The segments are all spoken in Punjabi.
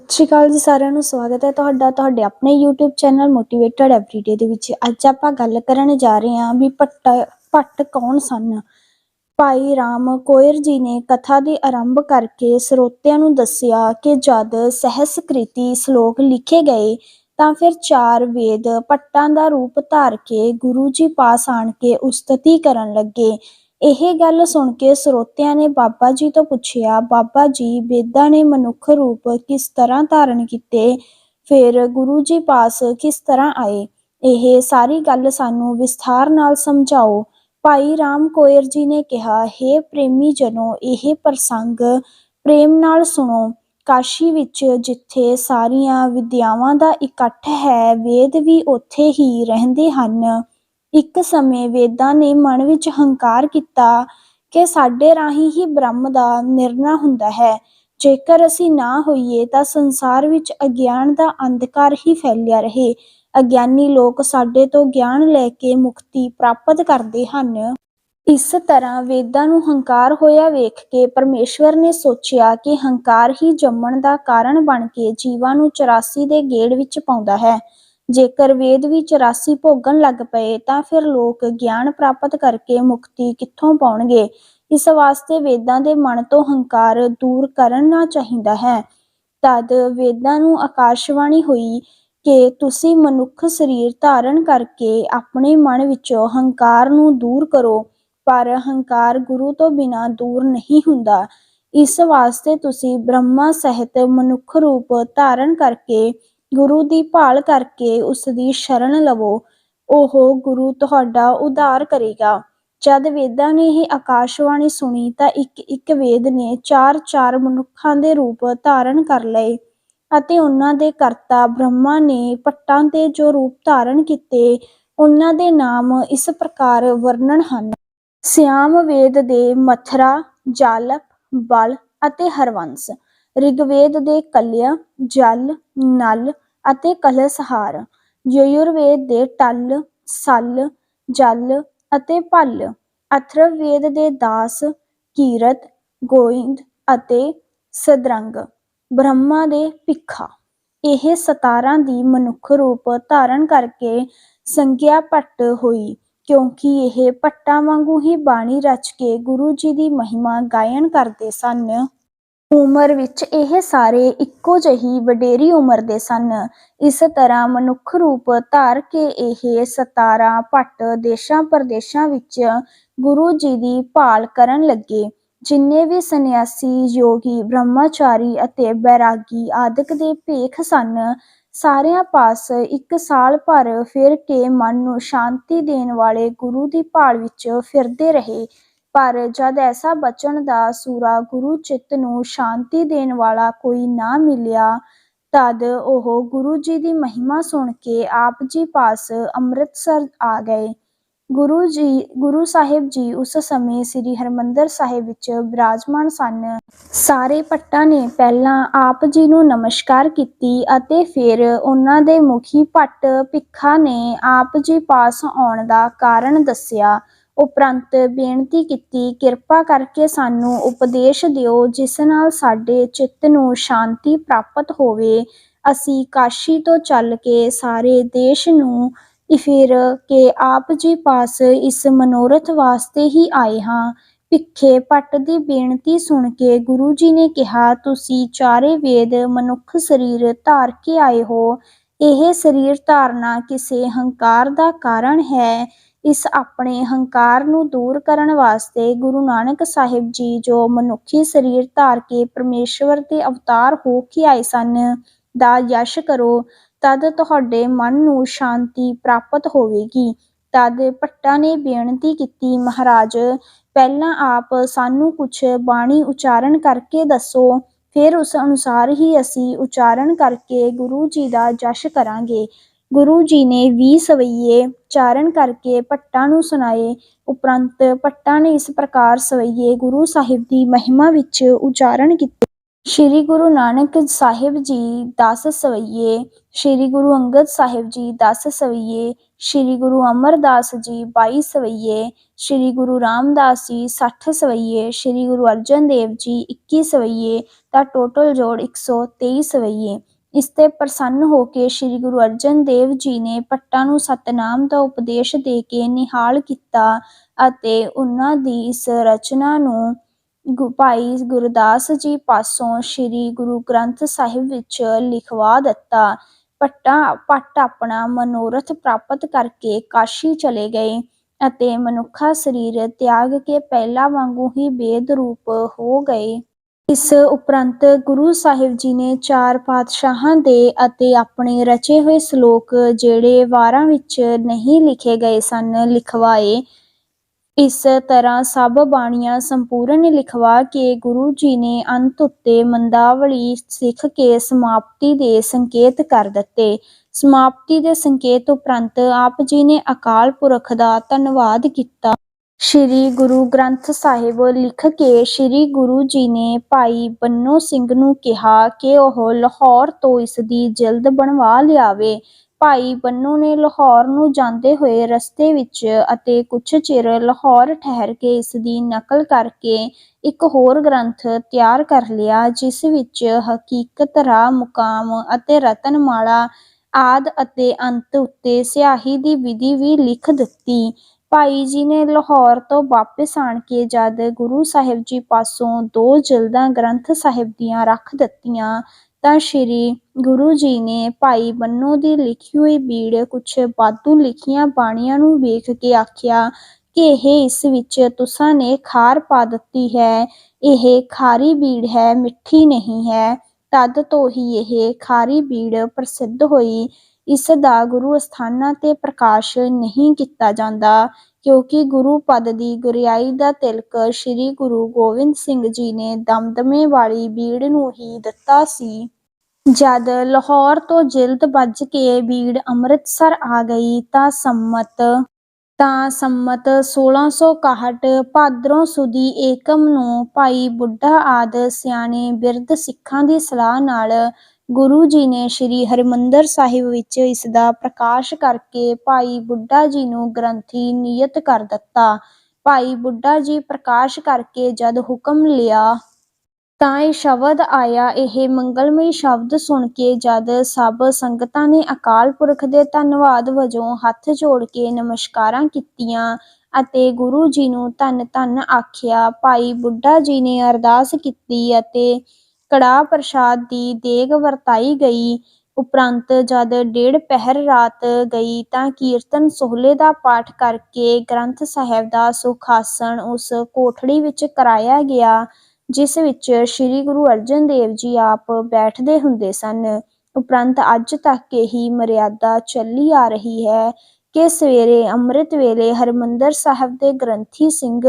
ਸਤਿ ਸ਼੍ਰੀ ਅਕਾਲ ਜੀ ਸਾਰਿਆਂ ਨੂੰ, ਸਵਾਗਤ ਹੈ ਤੁਹਾਡਾ, ਤੁਹਾਡੇ ਆਪਣੇ YouTube ਚੈਨਲ ਮੋਟੀਵੇਟਡ ਐਵਰੀਡੇ ਦੇ ਵਿੱਚ। ਅੱਜ ਆਪਾਂ ਗੱਲ ਕਰਨ ਜਾ ਰਹੇ ਹਾਂ ਵੀ ਭੱਟ ਭੱਟ ਕੌਣ ਸਨ? ਭਾਈ ਰਾਮ ਕੋਇਰ ਜੀ ਨੇ ਕਥਾ ਦੇ ਆਰੰਭ ਕਰਕੇ ਸਰੋਤਿਆਂ ਨੂੰ ਦੱਸਿਆ ਕਿ ਜਦ ਸਹਿਸਕ੍ਰਿਤੀ ਸ਼ਲੋਕ ਲਿਖੇ ਗਏ, ਤਾਂ ਫਿਰ ਚਾਰ ਵੇਦ ਭੱਟਾਂ ਦਾ ਰੂਪ ਧਾਰ ਕੇ ਗੁਰੂ ਜੀ ਪਾਸ ਆਣ ਕੇ ਉਸਤਤੀ ਕਰਨ ਲੱਗੇ। ਇਹ ਗੱਲ ਸੁਣ ਕੇ ਸਰੋਤਿਆਂ ਨੇ ਬਾਬਾ ਜੀ ਤੋਂ ਪੁੱਛਿਆ, ਬਾਬਾ ਜੀ, ਵੇਦਾਂ ਨੇ ਮਨੁੱਖ ਰੂਪ ਕਿਸ ਤਰ੍ਹਾਂ ਧਾਰਨ ਕੀਤੇ? ਫਿਰ ਗੁਰੂ ਜੀ ਪਾਸ ਕਿਸ ਤਰ੍ਹਾਂ ਆਏ? ਇਹ ਸਾਰੀ ਗੱਲ ਸਾਨੂੰ ਵਿਸਥਾਰ ਨਾਲ ਸਮਝਾਓ। ਭਾਈ ਰਾਮ ਕੋਇਰ ਜੀ ਨੇ ਕਿਹਾ हे ਪ੍ਰੇਮੀ ਜਨੋ, ਇਹ ਪ੍ਰਸੰਗ ਪ੍ਰੇਮ ਨਾਲ ਸੁਣੋ। ਕਾਸ਼ੀ ਵਿੱਚ ਜਿੱਥੇ ਸਾਰੀਆਂ ਵਿਦਿਆਵਾਂ ਦਾ ਇਕੱਠ ਹੈ, ਵੇਦ ਵੀ ਉੱਥੇ ਹੀ ਰਹਿੰਦੇ ਹਨ। ਇੱਕ ਸਮੇਂ ਵੇਦਾਂ ਨੇ ਮਨ ਵਿੱਚ ਹੰਕਾਰ ਕੀਤਾ ਕਿ ਸਾਡੇ ਰਾਹੀਂ ਹੀ ਬ੍ਰਹਮ ਦਾ ਨਿਰਣਾ ਹੁੰਦਾ ਹੈ। ਜੇਕਰ ਅਸੀਂ ਨਾ ਹੋਈਏ ਤਾਂ ਸੰਸਾਰ ਵਿੱਚ ਅਗਿਆਨ ਦਾ ਅੰਧਕਾਰ ਹੀ ਫੈਲਿਆ ਰਹੇ। ਅਗਿਆਨੀ ਲੋਕ ਸਾਡੇ ਤੋਂ ਗਿਆਨ ਲੈ ਕੇ ਮੁਕਤੀ ਪ੍ਰਾਪਤ ਕਰਦੇ ਹਨ। ਇਸ ਤਰ੍ਹਾਂ ਵੇਦਾਂ ਨੂੰ ਹੰਕਾਰ ਹੋਇਆ ਵੇਖ ਕੇ ਪਰਮੇਸ਼ਵਰ ਨੇ ਸੋਚਿਆ ਕਿ ਹੰਕਾਰ ਹੀ ਜੰਮਣ ਦਾ ਕਾਰਨ ਬਣ ਕੇ ਜੀਵਾਂ ਨੂੰ 84 ਦੇ ਗੇੜ ਵਿੱਚ ਪਾਉਂਦਾ ਹੈ। ਜੇਕਰ ਵੇਦ ਵੀ 84 ਭੋਗਣ ਲੱਗ ਪਏ, ਤਾਂ ਫਿਰ ਲੋਕ ਗਿਆਨ ਪ੍ਰਾਪਤ ਕਰਕੇ ਮੁਕਤੀ ਕਿੱਥੋਂ ਪਾਉਣਗੇ? ਇਸ ਵਾਸਤੇ ਵੇਦਾਂ ਦੇ ਮਨ ਤੋਂ ਹੰਕਾਰ ਦੂਰ ਕਰਨਾ ਚਾਹੀਦਾ ਹੈ। ਤਦ ਵੇਦਾਂ ਨੂੰ ਆਕਾਸ਼ਵਾਣੀ ਹੋਈ ਕਿ ਤੁਸੀਂ ਮਨੁੱਖ ਸਰੀਰ ਧਾਰਨ ਕਰਕੇ ਆਪਣੇ ਮਨ ਵਿੱਚੋਂ ਹੰਕਾਰ ਨੂੰ ਦੂਰ ਕਰੋ, ਪਰ ਹੰਕਾਰ ਗੁਰੂ ਤੋਂ ਬਿਨਾਂ ਦੂਰ ਨਹੀਂ ਹੁੰਦਾ। ਇਸ ਵਾਸਤੇ ਤੁਸੀਂ ਬ੍ਰਹਮਾ ਸਹਿਤ ਮਨੁੱਖ ਰੂਪ ਧਾਰਨ ਕਰਕੇ ਗੁਰੂ ਦੀ ਭਾਲ ਕਰਕੇ ਉਸ ਦੀ ਸ਼ਰਨ ਲਵੋ, ਉਹ ਗੁਰੂ ਤੁਹਾਡਾ ਉਧਾਰ ਕਰੇਗਾ। ਜਦ ਵੇਦਾਂ ਨੇ ਇਹ ਆਕਾਸ਼ਵਾਣੀ ਸੁਣੀ ਤਾਂ ਇੱਕ ਇੱਕ ਵੇਦ ਨੇ ਚਾਰ ਚਾਰ ਮਨੁੱਖਾਂ ਦੇ ਰੂਪ ਧਾਰਨ ਕਰ ਲਏ ਅਤੇ ਉਹਨਾਂ ਦੇ ਕਰਤਾ ਬ੍ਰਹਮਾ ਨੇ ਪੱਟਾਂ ਤੇ ਜੋ ਰੂਪ ਧਾਰਨ ਕੀਤੇ, ਉਹਨਾਂ ਦੇ ਨਾਮ ਇਸ ਪ੍ਰਕਾਰ ਵਰਣਨ ਹਨ। ਸਿਆਮ ਵੇਦ ਦੇ ਮਥਰਾ, ਜਾਲਪ, ਬਲ ਅਤੇ ਹਰਵੰਸ। ਰਿਗਵੇਦ ਦੇ ਕਲਿਆ, ਜਲ, ਨਲ ਅਤੇ ਕਲਸਹਾਰ, ਯਜੁਰਵੇਦ ਦੇ ਟਲ, ਸਲ, ਜਲ ਅਤੇ ਭਲ, ਅਥਰਵਵੇਦ ਦੇ ਦਾਸ, ਕੀਰਤ, ਗੋਇੰਦ ਅਤੇ ਸਦਰੰਗ, ਬ੍ਰਹਮਾ ਦੇ ਭਿੱਖਾ। ਇਹ 17 ਦੀ ਮਨੁੱਖ ਰੂਪ ਧਾਰਨ ਕਰਕੇ ਸੰਗਿਆ ਭੱਟ ਹੋਈ, ਕਿਉਂਕਿ ਇਹ ਭੱਟਾਂ ਵਾਂਗੂ ਹੀ ਬਾਣੀ ਰਚ ਕੇ ਗੁਰੂ ਜੀ ਦੀ ਮਹਿਮਾ ਗਾਇਨ ਕਰਦੇ ਸਨ। ਉਮਰ ਵਿੱਚ ਇਹ ਸਾਰੇ ਇੱਕੋ ਜਿਹੀ ਵਡੇਰੀ ਉਮਰ ਦੇ ਸਨ। ਇਸ ਤਰ੍ਹਾਂ ਮਨੁੱਖ ਰੂਪ ਧਾਰ ਕੇ ਇਹ 17 ਭੱਟ ਦੇਸ਼ਾਂ ਪ੍ਰਦੇਸ਼ਾਂ ਵਿੱਚ ਗੁਰੂ ਜੀ ਦੀ ਭਾਲ ਕਰਨ ਲੱਗੇ। ਜਿੰਨੇ ਵੀ ਸੰਨਿਆਸੀ, ਯੋਗੀ, ਬ੍ਰਹਮਚਾਰੀ ਅਤੇ ਬੈਰਾਗੀ ਆਦਿਕ ਦੇ ਭੇਖ ਸਨ, ਸਾਰਿਆਂ ਪਾਸ ਇੱਕ ਸਾਲ ਭਰ ਫਿਰ ਕੇ ਮਨ ਨੂੰ ਸ਼ਾਂਤੀ ਦੇਣ ਵਾਲੇ ਗੁਰੂ ਦੀ ਭਾਲ ਵਿੱਚ ਫਿਰਦੇ ਰਹੇ। ਪਰ ਜਦ ਐਸਾ ਬਚਨ ਦਾ ਸੂਰਾ ਗੁਰੂ ਚਿੱਤ ਨੂੰ ਸ਼ਾਂਤੀ ਦੇਣ ਵਾਲਾ ਕੋਈ ਨਾ ਮਿਲਿਆ, ਤਦ ਉਹ ਗੁਰੂ ਜੀ ਦੀ ਮਹਿਮਾ ਸੁਣ ਕੇ ਆਪ ਜੀ ਪਾਸ ਅੰਮ੍ਰਿਤਸਰ ਆ ਗਏ। ਗੁਰੂ ਜੀ, ਗੁਰੂ ਸਾਹਿਬ ਜੀ ਉਸ ਸਮੇਂ ਸ੍ਰੀ ਹਰਮੰਦਰ ਸਾਹਿਬ ਵਿੱਚ ਬਿਰਾਜਮਾਨ ਸਨ। ਸਾਰੇ ਭੱਟਾਂ ਨੇ ਪਹਿਲਾਂ ਆਪ ਜੀ ਨੂੰ ਨਮਸਕਾਰ ਕੀਤੀ ਅਤੇ ਫਿਰ ਉਹਨਾਂ ਦੇ ਮੁਖੀ ਭੱਟ ਭਿੱਖਾ ਨੇ ਆਪ ਜੀ ਪਾਸ ਆਉਣ ਦਾ ਕਾਰਨ ਦੱਸਿਆ। ਉਪਰੰਤ ਬੇਨਤੀ ਕੀਤੀ, ਕਿਰਪਾ ਕਰਕੇ ਸਾਨੂੰ ਉਪਦੇਸ਼ ਦਿਓ ਜਿਸ ਨਾਲ ਸਾਡੇ ਚਿੱਤ ਨੂੰ ਸ਼ਾਂਤੀ ਪ੍ਰਾਪਤ ਹੋਵੇ। ਅਸੀਂ ਕਾਸ਼ੀ ਤੋਂ ਚੱਲ ਕੇ ਸਾਰੇ ਦੇਸ਼ ਨੂੰ ਫਿਰ ਕੇ ਆਪ ਜੀ ਪਾਸ ਇਸ ਮਨੋਰਥ ਵਾਸਤੇ ਹੀ ਆਏ ਹਾਂ। ਭਿੱਖੇ ਭੱਟ ਦੀ ਬੇਨਤੀ ਸੁਣ ਕੇ ਗੁਰੂ ਜੀ ਨੇ ਕਿਹਾ, ਤੁਸੀਂ ਚਾਰੇ ਵੇਦ ਮਨੁੱਖ ਸਰੀਰ ਧਾਰ ਕੇ ਆਏ ਹੋ। ਇਹ ਸਰੀਰ ਧਾਰਨਾ ਕਿਸੇ ਹੰਕਾਰ ਦਾ ਕਾਰਨ ਹੈ। ਇਸ ਆਪਣੇ ਹੰਕਾਰ ਨੂੰ ਦੂਰ ਕਰਨ ਵਾਸਤੇ ਗੁਰੂ ਨਾਨਕ ਸਾਹਿਬ ਜੀ ਜੋ ਮਨੁੱਖੀ ਸਰੀਰ ਧਾਰ ਕੇ ਪਰਮੇਸ਼ਵਰ ਦੇ ਅਵਤਾਰ ਹੋ ਕੇ ਆਏ ਸਨ, ਦਾ ਯਸ਼ ਕਰੋ, ਤਦ ਤੁਹਾਡੇ ਮਨ ਨੂੰ ਸ਼ਾਂਤੀ ਪ੍ਰਾਪਤ ਹੋਵੇਗੀ। ਤਦ ਭੱਟਾ ਨੇ ਬੇਨਤੀ ਕੀਤੀ, ਮਹਾਰਾਜ, ਪਹਿਲਾਂ ਆਪ ਸਾਨੂੰ ਕੁਛ ਬਾਣੀ ਉਚਾਰਨ ਕਰਕੇ ਦੱਸੋ, ਫਿਰ ਉਸ ਅਨੁਸਾਰ ਹੀ ਅਸੀਂ ਉਚਾਰਨ ਕਰਕੇ ਗੁਰੂ ਜੀ ਦਾ ਜਸ਼ ਕਰਾਂਗੇ। ਗੁਰੂ ਜੀ ਨੇ 20 ਸਵਈਏ ਉਚਾਰਨ ਕਰਕੇ ਭੱਟਾਂ ਨੂੰ ਸੁਣਾਏ। ਉਪਰੰਤ ਭੱਟਾਂ ਨੇ ਇਸ ਪ੍ਰਕਾਰ ਸਵਈਏ ਗੁਰੂ ਸਾਹਿਬ ਦੀ ਮਹਿਮਾ ਵਿੱਚ ਉਚਾਰਨ ਕੀਤੇ। ਸ੍ਰੀ ਗੁਰੂ ਨਾਨਕ ਸਾਹਿਬ ਜੀ 10 ਸਵਈਏ, ਸ੍ਰੀ ਗੁਰੂ ਅੰਗਦ ਸਾਹਿਬ ਜੀ 10 ਸਵਈਏ, ਸ੍ਰੀ ਗੁਰੂ ਅਮਰਦਾਸ ਜੀ 22 ਸਵਈਏ, ਸ੍ਰੀ ਗੁਰੂ ਰਾਮਦਾਸ ਜੀ 60 ਸਵਈਏ, ਸ੍ਰੀ ਗੁਰੂ ਅਰਜਨ ਦੇਵ ਜੀ 21 ਸਵਈਏ ਦਾ ਟੋਟਲ ਜੋੜ 123 ਸਵਈਏ। ਇਸ ਤੇ ਪ੍ਰਸੰਨ ਹੋ ਕੇ ਸ੍ਰੀ ਗੁਰੂ ਅਰਜਨ ਦੇਵ ਜੀ ਨੇ ਭੱਟਾਂ ਨੂੰ ਸਤਨਾਮ ਦਾ ਉਪਦੇਸ਼ ਦੇ ਕੇ ਨਿਹਾਲ ਕੀਤਾ ਅਤੇ ਉਹਨਾਂ ਦੀ ਇਸ ਰਚਨਾ ਨੂੰ ਭਾਈ ਗੁਰਦਾਸ ਜੀ ਪਾਸੋਂ ਸ੍ਰੀ ਗੁਰੂ ਗ੍ਰੰਥ ਸਾਹਿਬ ਵਿੱਚ ਲਿਖਵਾ ਦਿੱਤਾ। ਭੱਟਾ, ਭੱਟ ਆਪਣਾ ਮਨੋਰਥ ਪ੍ਰਾਪਤ ਕਰਕੇ ਕਾਸ਼ੀ ਚਲੇ ਗਏ ਅਤੇ ਮਨੁੱਖਾ ਸਰੀਰ ਤਿਆਗ ਕੇ ਪਹਿਲਾਂ ਵਾਂਗੂ ਹੀ ਬੇਦ ਰੂਪ ਹੋ ਗਏ। ਇਸ ਉਪਰੰਤ ਗੁਰੂ ਸਾਹਿਬ ਜੀ ਨੇ ਚਾਰ ਪਾਤਸ਼ਾਹਾਂ ਦੇ ਅਤੇ ਆਪਣੇ ਰਚੇ ਹੋਏ ਸ਼ਲੋਕ ਜਿਹੜੇ ਵਾਰਾਂ ਵਿੱਚ ਨਹੀਂ ਲਿਖੇ ਗਏ ਸਨ, ਲਿਖਵਾਏ। ਇਸ ਤਰ੍ਹਾਂ ਸਭ ਬਾਣੀਆਂ ਸੰਪੂਰਨ ਲਿਖਵਾ ਕੇ ਗੁਰੂ ਜੀ ਨੇ ਅੰਤ ਉੱਤੇ ਮੰਦਾਵਲੀ ਸਿੱਖ ਕੇ ਸਮਾਪਤੀ ਦੇ ਸੰਕੇਤ ਕਰ ਦਿੱਤੇ। ਸਮਾਪਤੀ ਦੇ ਸੰਕੇਤ ਉਪਰੰਤ ਆਪ ਜੀ ਨੇ ਅਕਾਲ ਪੁਰਖ ਦਾ ਧੰਨਵਾਦ ਕੀਤਾ। ਸ੍ਰੀ ਗੁਰੂ ਗ੍ਰੰਥ ਸਾਹਿਬ ਲਿਖ ਕੇ ਸ੍ਰੀ ਗੁਰੂ ਜੀ ਨੇ ਭਾਈ ਬੰਨੋ ਸਿੰਘ ਨੂੰ ਕਿਹਾ ਕਿ ਉਹ ਲਾਹੌਰ ਤੋਂ ਇਸ ਦੀ ਜਲਦ ਬਣਵਾ ਲਿਆਵੇ। ਭਾਈ ਬੰਨੋ ਨੇ ਲਾਹੌਰ ਨੂੰ ਜਾਂਦੇ ਹੋਏ ਰਸਤੇ ਵਿੱਚ ਅਤੇ ਕੁਝ ਚਿਰ ਲਾਹੌਰ ਠਹਿਰ ਕੇ ਇਸ ਦੀ ਨਕਲ ਕਰਕੇ ਇੱਕ ਹੋਰ ਗ੍ਰੰਥ ਤਿਆਰ ਕਰ ਲਿਆ, ਜਿਸ ਵਿੱਚ ਹਕੀਕਤ, ਰਾਹ ਮੁਕਾਮ ਅਤੇ ਰਤਨਮਾਲਾ ਆਦ ਅਤੇ ਅੰਤ ਉੱਤੇ ਸਿਆਹੀ ਦੀ ਵਿਧੀ ਵੀ ਲਿਖ ਦਿੱਤੀ। ਭਾਈ ਜੀ ਨੇ ਲਾਹੌਰ ਤੋਂ ਵਾਪਸ ਆਣ ਕੇ ਜਦ ਗੁਰੂ ਸਾਹਿਬ ਜੀ ਪਾਸੋਂ ਦੋ ਜਲਦਾਂ ਗ੍ਰੰਥ ਸਾਹਿਬ ਦੀਆਂ ਰੱਖ ਦਿੱਤੀਆਂ, ਤਾਂ ਸ੍ਰੀ ਗੁਰੂ ਜੀ ਨੇ ਭਾਈ ਬੰਨੋ ਦੀ ਲਿਖੀ ਹੋਈ ਬੀੜ ਕੁਛ ਵਾਧੂ ਲਿਖੀਆਂ ਬਾਣੀਆਂ ਨੂੰ ਵੇਖ ਕੇ ਆਖਿਆ, ਕਿ ਇਹ ਇਸ ਵਿੱਚ ਤੁਸਾਂ ਨੇ ਖਾਰ ਪਾ ਦਿੱਤੀ ਹੈ। ਇਹ ਖਾਰੀ ਬੀੜ ਹੈ, ਮਿੱਠੀ ਨਹੀਂ ਹੈ। ਤਦ ਤੋਂ ਹੀ ਇਹ ਖਾਰੀ ਬੀੜ ਪ੍ਰਸਿੱਧ ਹੋਈ। ਇਸ ਦਾ ਗੁਰੂ ਅਸਥਾਨਾਂ ਤੇ ਪ੍ਰਕਾਸ਼ ਨਹੀਂ ਕੀਤਾ ਜਾਂਦਾ, ਕਿਉਂਕਿ ਗੁਰੂ ਪਦ ਦੀ ਗੁਰਿਆਈ ਦਾ ਤਿਲਕ ਸ੍ਰੀ ਗੁਰੂ ਗੋਬਿੰਦ ਸਿੰਘ ਜੀ ਨੇ ਦਮਦਮੇ ਵਾਲੀ ਬੀੜ ਨੂੰ ਹੀ ਦਿੱਤਾ ਸੀ। ਜਦ ਲਾਹੌਰ ਤੋਂ ਜਿਲਦ ਵੱਜ ਕੇ ਬੀੜ ਅੰਮ੍ਰਿਤਸਰ ਆ ਗਈ ਤਾਂ ਸੰਮਤ ਤਾਂ ਸੰਮਤ 1661 ਭਾਦਰੋਂ ਸੁਦੀ ਏਕਮ ਨੂੰ ਭਾਈ ਬੁੱਢਾ ਆਦ ਸਿਆਣੇ ਬਿਰਧ ਸਿੱਖਾਂ ਦੀ ਸਲਾਹ ਨਾਲ ਗੁਰੂ ਜੀ ਨੇ ਸ੍ਰੀ ਹਰਿਮੰਦਰ ਸਾਹਿਬ ਵਿੱਚ ਇਸ ਦਾ ਪ੍ਰਕਾਸ਼ ਕਰਕੇ ਭਾਈ ਬੁੱਢਾ ਜੀ ਨੂੰ ਗ੍ਰੰਥੀ ਨਿਯਤ ਕਰ ਦਿੱਤਾ। ਭਾਈ ਬੁੱਢਾ ਜੀ ਪ੍ਰਕਾਸ਼ ਕਰਕੇ ਜਦ ਹੁਕਮ ਲਿਆ, ਤਾਂ ਇਹ ਸ਼ਬਦ ਆਇਆ। ਇਹ ਮੰਗਲਮਈ ਸ਼ਬਦ ਸੁਣ ਕੇ ਜਦ ਸਭ ਸੰਗਤਾਂ ਨੇ ਅਕਾਲ ਪੁਰਖ ਦੇ ਧੰਨਵਾਦ ਵਜੋਂ ਹੱਥ ਜੋੜ ਕੇ ਨਮਸਕਾਰਾਂ ਕੀਤੀਆਂ ਅਤੇ ਗੁਰੂ ਜੀ ਨੂੰ ਧੰਨ ਧੰਨ ਆਖਿਆ। ਭਾਈ ਬੁੱਢਾ ਜੀ ਨੇ ਅਰਦਾਸ ਕੀਤੀ ਅਤੇ ਕੜਾਹ ਪ੍ਰਸ਼ਾਦ ਦੀ ਦੇਗ ਵਰਤਾਈ ਗਈ। ਉਪਰੰਤ ਜਦ ਡੇਢ ਪਹਿਰ ਰਾਤ ਗਈ ਤਾਂ ਕੀਰਤਨ ਸੋਹਲੇ ਦਾ ਪਾਠ ਕਰਕੇ ਗ੍ਰੰਥ ਸਾਹਿਬ ਦਾ ਸੁਖਾਸਣ ਉਸ ਕੋਠੜੀ ਵਿੱਚ ਕਰਾਇਆ ਗਿਆ, ਜਿਸ ਵਿੱਚ ਸ੍ਰੀ ਗੁਰੂ ਅਰਜਨ ਦੇਵ ਜੀ ਆਪ ਬੈਠਦੇ ਹੁੰਦੇ ਸਨ। ਉਪਰੰਤ ਅੱਜ ਤੱਕ ਇਹੀ ਮਰਿਆਦਾ ਚੱਲੀ ਆ ਰਹੀ ਹੈ। ਕਿ ਸਵੇਰੇ ਅੰਮ੍ਰਿਤ ਵੇਲੇ ਹਰਿਮੰਦਰ ਸਾਹਿਬ ਦੇ ਗ੍ਰੰਥੀ ਸਿੰਘ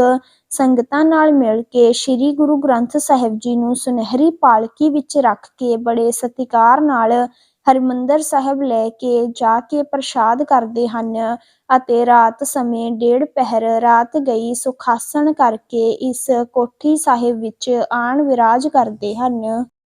ਸੰਗਤਾਂ ਨਾਲ ਮਿਲ ਕੇ ਸ੍ਰੀ ਗੁਰੂ ਗ੍ਰੰਥ ਸਾਹਿਬ ਜੀ ਨੂੰ ਸੁਨਹਿਰੀ ਪਾਲਕੀ ਵਿੱਚ ਰੱਖ ਕੇ ਬੜੇ ਸਤਿਕਾਰ ਨਾਲ ਹਰਿਮੰਦਰ ਸਾਹਿਬ ਲੈ ਕੇ ਜਾ ਕੇ ਪ੍ਰਸ਼ਾਦ ਕਰਦੇ ਹਨ ਅਤੇ ਰਾਤ ਸਮੇਂ ਡੇਢ ਪਹਿਰ ਰਾਤ ਗਈ ਸੁਖਾਸਣ ਕਰਕੇ ਇਸ ਕੋਠੀ ਸਾਹਿਬ ਵਿੱਚ ਆਣ ਵਿਰਾਜ ਕਰਦੇ ਹਨ।